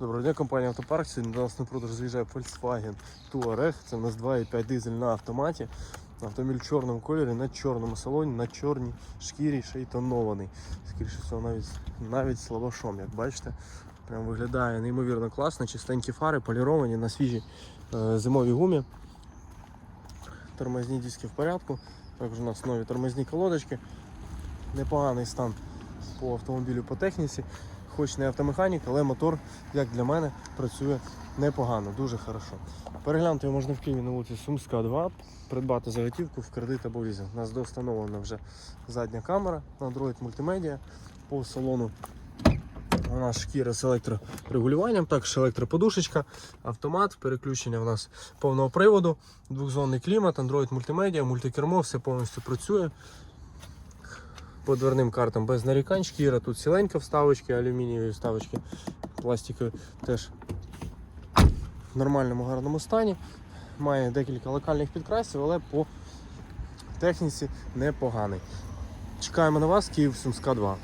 Доброго дня, компанія Автопарк. Сьогодні до нас на продаж заїжджає Volkswagen Touareg. Це у нас 2,5 дизель на автоматі. Автомобіль в чорному кольорі, на чорному салоні, на чорній шкірі, ще й тонований. Скоріше всього, навіть, навіть з лавашом, як бачите. Прям виглядає неймовірно класно, чистенькі фари, поліровані на свіжій е, зимовій гумі. Тормозні диски в порядку. Також у нас нові тормозні колодочки. Непоганий стан по автомобілю по техніці. Хоч не автомеханік, але мотор, як для мене, працює непогано, дуже хорошо. Переглянути його можна в Києві на вулиці Сумська 2, придбати заготівку в кредит або лізинг. У нас достановлена вже задня камера, Android мультимедіа по салону. У нас шкіра з електрорегулюванням, також електроподушечка, автомат, переключення у нас повного приводу, двохзонний клімат, Android мультимедіа, мультикермо, все повністю працює по дверним картам без нарікань. Шкіра тут сіленька вставочки, алюмінієві вставочки, пластикові теж в нормальному гарному стані. Має декілька локальних підкрасів, але по техніці непоганий. Чекаємо на вас, Київ Сумська 2.